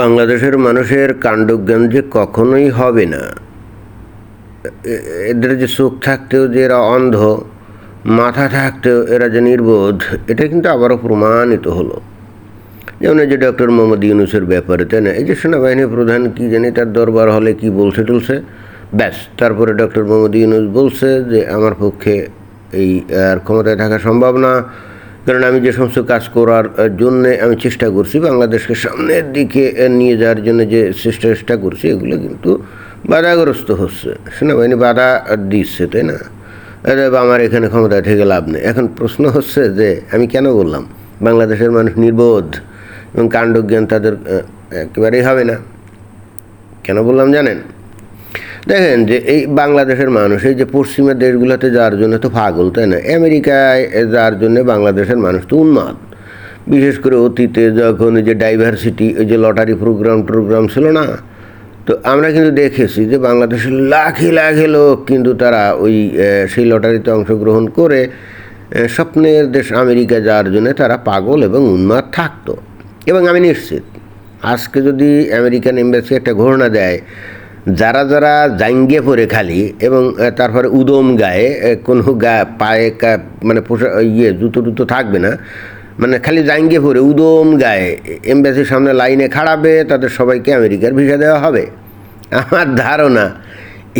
বাংলাদেশের মানুষের কাণ্ডজ্ঞান যে কখনোই হবে না। এদের যে চোখ থাকতেও যে এরা অন্ধ, মাথা থাকতেও এরা যে নির্বোধ, এটা কিন্তু আবারও প্রমাণিত হলো। যেমন এই যে ডক্টর মোহাম্মদ ইউনুসের ব্যাপারে, তাই না? এই যে সেনাবাহিনী প্রধান কি জানি তার দরবার হলে কি বলছে টলছে? ব্যাস, তারপরে ডক্টর মোহাম্মদ ইউনুস বলছে যে, আমার পক্ষে এই, আর ক্ষমতায় থাকা সম্ভব না। কারণ আমি যে সমস্ত কাজ করার জন্যে আমি চেষ্টা করছি, বাংলাদেশকে সামনের দিকে নিয়ে যাওয়ার জন্য যে চেষ্টা চেষ্টা করছি, এগুলো কিন্তু বাধাগ্রস্ত হচ্ছে। সেনাবাহিনী বাধা দিচ্ছে, তাই না? আমার এখানে ক্ষমতায় থেকে লাভ নেই। এখন প্রশ্ন হচ্ছে যে, আমি কেন বললাম? বাংলাদেশের মানুষ নির্বোধ এবং কাণ্ডজ্ঞান তাদের একেবারেই হবে না। কেন বললাম জানেন? দেখেন যে এই বাংলাদেশের মানুষ, এই যে পশ্চিমা দেশগুলোতে যাওয়ার জন্য তো পাগল, তাই না? আমেরিকায় যাওয়ার জন্য বাংলাদেশের মানুষ তো উন্মাদ। বিশেষ করে অতীতে যখন যে ডাইভার্সিটি ওই যে লটারি প্রোগ্রাম টোগ্রাম ছিল না, তো আমরা কিন্তু দেখেছি যে বাংলাদেশের লাখে লাখে লোক কিন্তু তারা ওই সেই লটারিতে অংশগ্রহণ করে স্বপ্নের দেশ আমেরিকা যাওয়ার জন্য তারা পাগল এবং উন্মাদ থাকতো। এবং আমি নিশ্চিত, আজকে যদি আমেরিকান এম্বাসি একটা ঘোষণা দেয় যারা যারা জাঙ্গে পরে খালি এবং তারপরে উদম গায়ে কোনো গা, পায়ে মানে পোশাক ইয়ে জুতো টুতো থাকবে না মানে খালি জাঙ্গে পরে উদম গায়ে, এম্বাসির সামনে লাইনে খাড়াবে তাদের সবাইকে আমেরিকার ভিসা দেওয়া হবে। আমার ধারণা,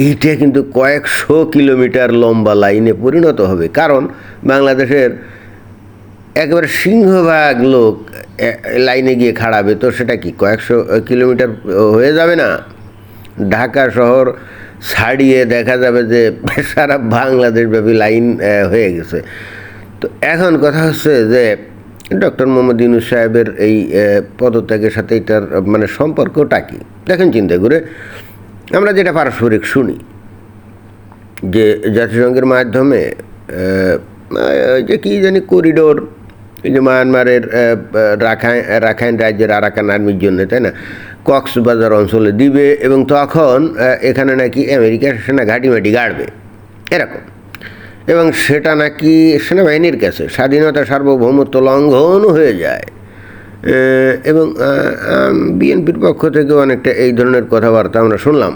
এইটা কিন্তু কয়েকশো কিলোমিটার লম্বা লাইনে পরিণত হবে, কারণ বাংলাদেশের একেবারে সিংহভাগ লোক লাইনে গিয়ে খাড়াবে, তো সেটা কি কয়েকশো কিলোমিটার হয়ে যাবে না? ঢাকা শহর ছাড়িয়ে দেখা যাবে যে সারা বাংলাদেশব্যাপী লাইন হয়ে গেছে। তো এখন কথা হচ্ছে যে ডক্টর মোহাম্মদ ইউনুস সাহেবের এই পদত্যাগের সাথে এটার মানে সম্পর্কটা কি? দেখেন চিন্তা করে আমরা যেটা পারস্পরিক শুনি, যে জাতিসংঘের মাধ্যমে যে কী জানি করিডোর মায়ানমারের রাখাইন রাখাইন রাজ্যের আরাকান আর্মির জন্য, তাই না? কক্সবাজার অঞ্চলে দিবে এবং তখন এখানে নাকি আমেরিকা সেনা ঘাটিমাটি গাড়বে। এরকম। এবং সেটা নাকি সেনাবাহিনীর কাছে স্বাধীনতা সার্বভৌমত্ব লঙ্ঘন হয়ে যায়। এবং বিএনপির পক্ষ থেকে অনেকটা এই ধরনের কথাবার্তা আমরা শুনলাম।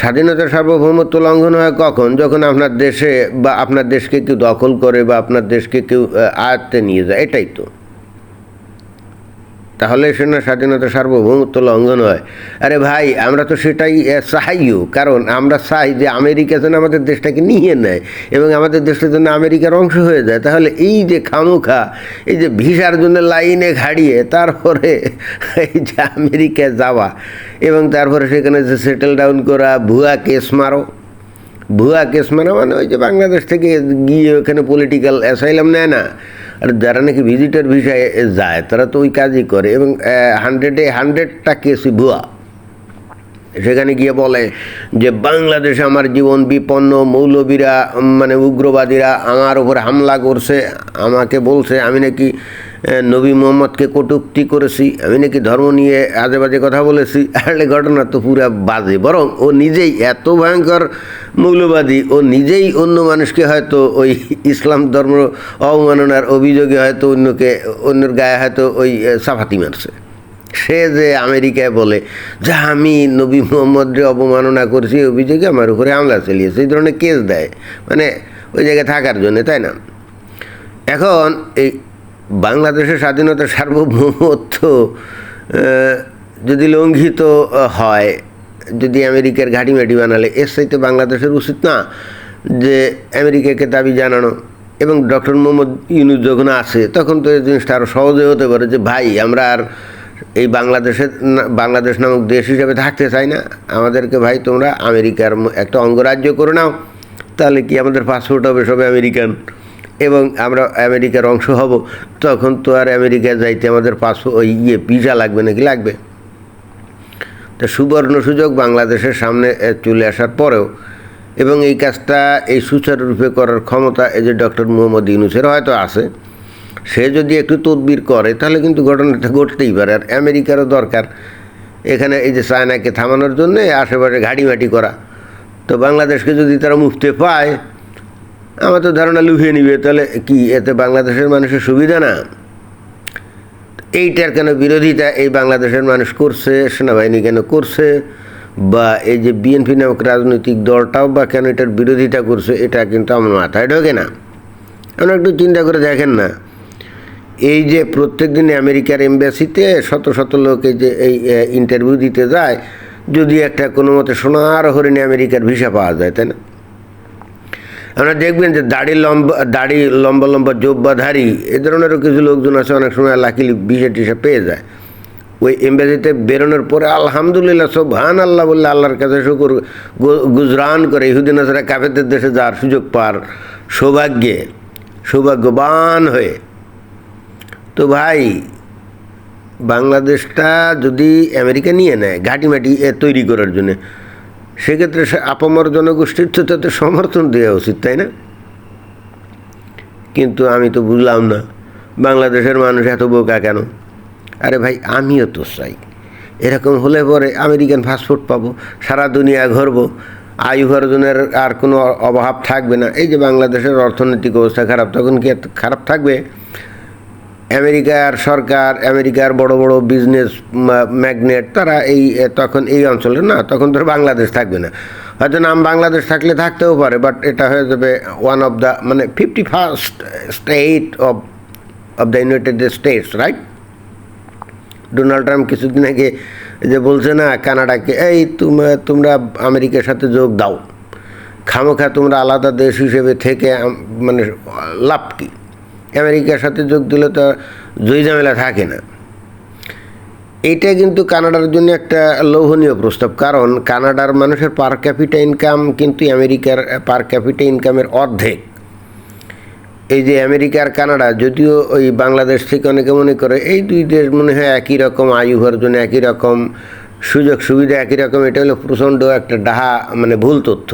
স্বাধীনতা সার্বভৌমত্ব লঙ্ঘন হয় কখন? যখন আপনার দেশে বা আপনার দেশকে কেউ দখল করে বা আপনার দেশকে কেউ আয়ত্তে নিয়ে যায়, এটাই তো। তাহলে সেনা স্বাধীনতা সার্বভৌমত্ব লঙ্ঘন হয়। আরে ভাই আমরা তো সেটাই আহ, চাইও কারণ আমরা চাই যে আমেরিকা যেন আমাদের দেশটাকে নিয়ে নেয় এবং আমাদের দেশটা যেন আমেরিকার অংশ হয়ে যায়। তাহলে এই যে খামুখা এই যে ভিসার জন্য লাইনে ঘাড়িয়ে তারপরে এই যে আমেরিকা যাওয়া এবং তারপরে সেখানে যে সেটেল ডাউন করা ভুয়া কেস মারো। ভুয়া কেস মানে মানে ওই যে বাংলাদেশ থেকে গিয়ে ওখানে পলিটিক্যাল অ্যাসাইলাম নেয় না। আর যারা নাকি ভিজিটার ভিসায় যায়, তারা তো ওই কাজই করে। এবং হান্ড্রেডে হান্ড্রেডটা কেসই ভুয়া। সেখানে গিয়ে বলে যে, বাংলাদেশে আমার জীবন বিপন্ন, মৌলবীরা মানে উগ্রবাদীরা আমার উপরে হামলা করছে। আমাকে বলছে, আমি নাকি নবী মোহাম্মদকে কটূক্তি করেছি, আমি নাকি ধর্ম নিয়ে আজে বাজে কথা বলেছি। আসলে ঘটনা তো পুরা বাজে। বরং ও নিজেই এত ভয়ঙ্কর মৌলবাদী, ও নিজেই অন্য মানুষকে হয়তো ওই ইসলাম ধর্ম অবমাননার অভিযোগে হয়তো অন্যকে, অন্যের গায়ে হয়তো ওই সাফাতি মারছে। সে যে আমেরিকায় বলে, যে আমি নবী মোহাম্মদরে অবমাননা করছি অভিযোগে আমার উপরে হামলা চালিয়েছে। এই ধরনের কেস দেয়। মানে ওই জায়গায় থাকার জন্য, তাই না? এখন এই বাংলাদেশের স্বাধীনতা সার্বভৌমত্ব যদি লঙ্ঘিত হয়, যদি আমেরিকার ঘাটিমাটি বানালে, এর সাথে বাংলাদেশের উচিত না যে আমেরিকাকে দাবি জানানো। এবং ডক্টর মোহাম্মদ ইউনুস যখন আসে, তখন তো এই জিনিসটা আরও সহজে হতে পারে যে, ভাই, আমরা আর এই বাংলাদেশের বাংলাদেশ নামক দেশ হিসেবে থাকতে চাই না। আমাদেরকে ভাই তোমরা আমেরিকার একটা অঙ্গরাজ্য করে নাও, তাহলে কি আমাদের পাসপোর্ট হবে সবে আমেরিকান? এবং আমরা আমেরিকার অংশ হব, তখন তো আর আমেরিকা যাইতে আমাদের পাসপোর্ট ওই ইয়ে ভিসা লাগবে নাকি লাগবে? তা সুবর্ণ সুযোগ বাংলাদেশের সামনে চলে আসার পরেও। এবং এই কাজটা এই সুচারুরূপে করার ক্ষমতা এই যে ডক্টর মোহাম্মদ ইউনুসের হয়তো আছে। সে যদি একটু তদবির করে, তাহলে কিন্তু ঘটনাটা ঘটতেই পারে। আর আমেরিকারও দরকার এখানে এই যে চায়নাকে থামানোর জন্য, আশেপাশে ঘাড়িমাটি করা। তো বাংলাদেশকে যদি তারা মুফতে পায়, আমার তো ধারণা লুকিয়ে নিবে। তাহলে কি, এতে বাংলাদেশের মানুষের সুবিধা না? এইটার কেন বিরোধিতা? এই বাংলাদেশের মানুষ করছে, সেনাবাহিনী কেন করছে? বা এই যে বিএনপি নামক রাজনৈতিক দলটাও বা কেন এটার বিরোধিতা করছে, এটা কিন্তু আমার মাথায় ঢোকে না। আপনি একটু চিন্তা করে দেখেন না। এই যে প্রত্যেক দিন আমেরিকার এম্বাসিতে শত শত লোক যে, এই ইন্টারভিউ দিতে যায়, যদি একটা কোনো মতে সোনার হরিণে আমেরিকার ভিসা পাওয়া যায়, তাই না? আপনারা দেখবেন যে দাড়ি লম্বা দাড়ি লম্বা লম্বা জোব্বাধারী, এ ধরনেরও কিছু লোকজন আছে, অনেক সময় লাকিলি ভিসা টিসা পেয়ে যায়। ওই এম্বাসিতে বেরোনোর পরে আলহামদুলিল্লাহ সব ভান আল্লাহ বললে আল্লাহর কাছে শুকুর গুজরান করে ইহুদিন আসারা কাফেদের দেশে যাওয়ার সুযোগ পার সৌভাগ্যে, সৌভাগ্যবান হয়ে তো ভাই, বাংলাদেশটা যদি আমেরিকা নিয়ে নেয়, ঘাটিমাটি তৈরি করার জন্য, সেক্ষেত্রে আপামর জনগোষ্ঠীর তো তাতে সমর্থন দেওয়া উচিত, তাই না? কিন্তু আমি তো বুঝলাম না, বাংলাদেশের মানুষ এত বোকা কেন? আরে ভাই, আমিও তো চাই। এরকম হলে পরে আমেরিকান পাসপোর্ট পাবো, সারা দুনিয়া ঘুরবো, আয় উপার্জনের আর কোনো অভাব থাকবে না। এই যে বাংলাদেশের অর্থনৈতিক অবস্থা খারাপ, তখন কি খারাপ থাকবে? আমেরিকার সরকার, আমেরিকার বড় বড় বিজনেস ম্যাগনেট তারা এই তখন এই অঞ্চলে, না, তখন আর বাংলাদেশ থাকবে না। হয়তো নাম বাংলাদেশ থাকলে থাকতেও পারে বাট এটা হয়ে যাবে ওয়ান অফ দ্য মানে fifty first state of of the United States right Donald Trump কিছুদিন আগে যে বলছে না, কানাডাকে, এই তোমরা তোমরা আমেরিকার সাথে যোগ দাও। খামোখা তোমরা আলাদা দেশ হিসেবে থেকে মানে লাভ কি? আমেরিকার সাথে যোগ দিলে তো জয় ঝামেলা থাকে না। এইটা কিন্তু কানাডার জন্য একটা লোভনীয় প্রস্তাব, কারণ কানাডার মানুষের পার ক্যাপিটা ইনকাম কিন্তু আমেরিকার পার ক্যাপিটা ইনকামের অর্ধেক। এই যে আমেরিকার কানাডা, যদিও ওই বাংলাদেশ থেকে অনেকে মনে করে এই দুই দেশ মনে হয় একই রকম আয়ু উপার্জন একই রকম সুযোগ সুবিধা, একই রকম, এটা হলো প্রচণ্ড একটা ডাহা মানে ভুল তথ্য।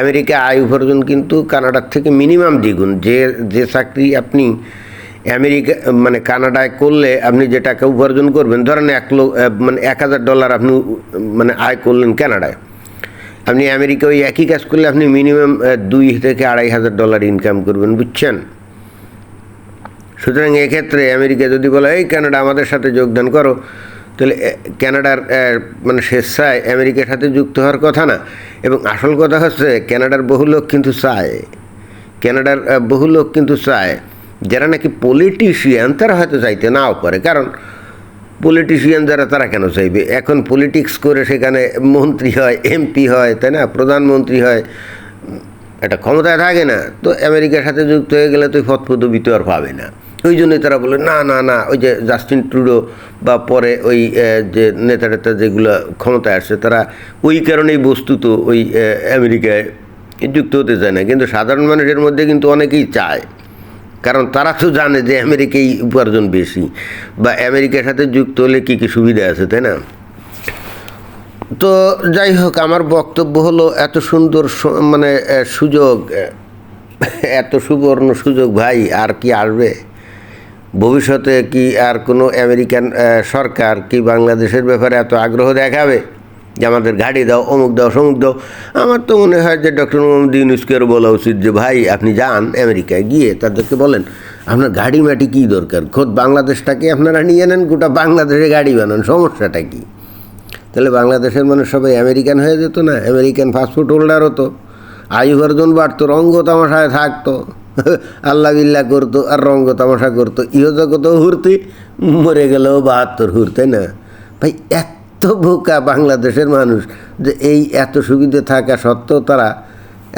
আমেরিকা আয় উপার্জন কিন্তু কানাডার থেকে মিনিমাম দ্বিগুণ। যে যে চাকরি আপনি আমেরিকা মানে কানাডায় করলে আপনি যে টাকা উপার্জন করবেন, ধরেন এক লোক মানে এক হাজার ডলার আপনি মানে আয় করলেন কানাডায়। আপনি আমেরিকা ওই একই কাজ করলে আপনি মিনিমাম দুই থেকে আড়াই হাজার ডলার ইনকাম করবেন, বুঝছেন? সুতরাং এক্ষেত্রে আমেরিকা যদি বলে, এই কানাডা আমাদের সাথে যোগদান করো। তাহলে এ, মানে স্বেচ্ছায় আমেরিকার সাথে যুক্ত হওয়ার কথা না। এবং আসল কথা হচ্ছে কানাডার বহু লোক কিন্তু চায়। কানাডার আহ, বহু লোক কিন্তু চায়। যারা নাকি পলিটিশিয়ান তারা হয়তো চাইতে নাও পারে। কারণ পলিটিশিয়ান যারা তারা কেন চাইবে? এখন পলিটিক্স করে সেখানে মন্ত্রী হয় এমপি হয় তাই না? প্রধানমন্ত্রী হয়। একটা ক্ষমতায় থাকে না। তো আমেরিকার সাথে যুক্ত হয়ে গেলে তো ফতফতবি তো আর পাবে না। ওই জন্যই তারা বলে, না না না, ওই যে জাস্টিন ট্রুডো বা পরে ওই যে নেতা টেতা যেগুলো ক্ষমতায় আসছে, তারা ওই কারণেই বস্তুত ওই আমেরিকায় যুক্ত হতে চায় না। কিন্তু সাধারণ মানুষের মধ্যে কিন্তু অনেকেই চায়। কারণ তারা তো জানে যে আমেরিকাই উপার্জন বেশি বা আমেরিকার সাথে যুক্ত হলে কী কী সুবিধা আছে, তাই না? তো যাই হোক, আমার বক্তব্য হলো এত সুন্দর মানে সুযোগ এত সুবর্ণ সুযোগ ভাই, আর কি আসবে? ভবিষ্যতে কি আর কোনো আমেরিকান সরকার কি বাংলাদেশের ব্যাপারে এত আগ্রহ দেখাবে? যে আমাদের গাড়ি দাও, অমুক দাও, সমুক দাও। আমার তো মনে হয় যে ডক্টর মোহাম্মদ ইউনুসকের বলা উচিত যে, ভাই, আপনি যান আমেরিকায় গিয়ে তাদেরকে বলেন, আপনার গাড়ি মাটি কী দরকার? খোদ বাংলাদেশটাকে আপনারা নিয়ে নেন? গোটা বাংলাদেশে গাড়ি বানান, সমস্যাটা কী? তাহলে বাংলাদেশের মানুষ সবাই আমেরিকান হয়ে যেত না? আমেরিকান পাসপোর্ট হোল্ডার হতো আয়ু উপার্জন বাড়তো, রঙ্গ তামাশায় থাকতো। আল্লাহ বিল্লাহ করতো, আর রঙ্গ তামাশা করতো, ইহ জগতেও হুরতি, মরে গেলেও বাহাত্তর হুর, তাই না? ভাই, এত বোকা বাংলাদেশের মানুষ যে এই এত সুবিধে থাকা সত্ত্বেও তারা,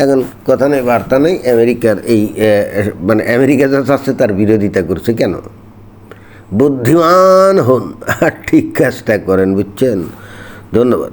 এখন কথা নেই, বার্তা নেই, আমেরিকার এই মানে আমেরিকা যা চাচ্ছে তার বিরোধিতা করছে কেন? বুদ্ধিমান হন, আর ঠিক কাজটা করেন, বুঝছেন? ধন্যবাদ।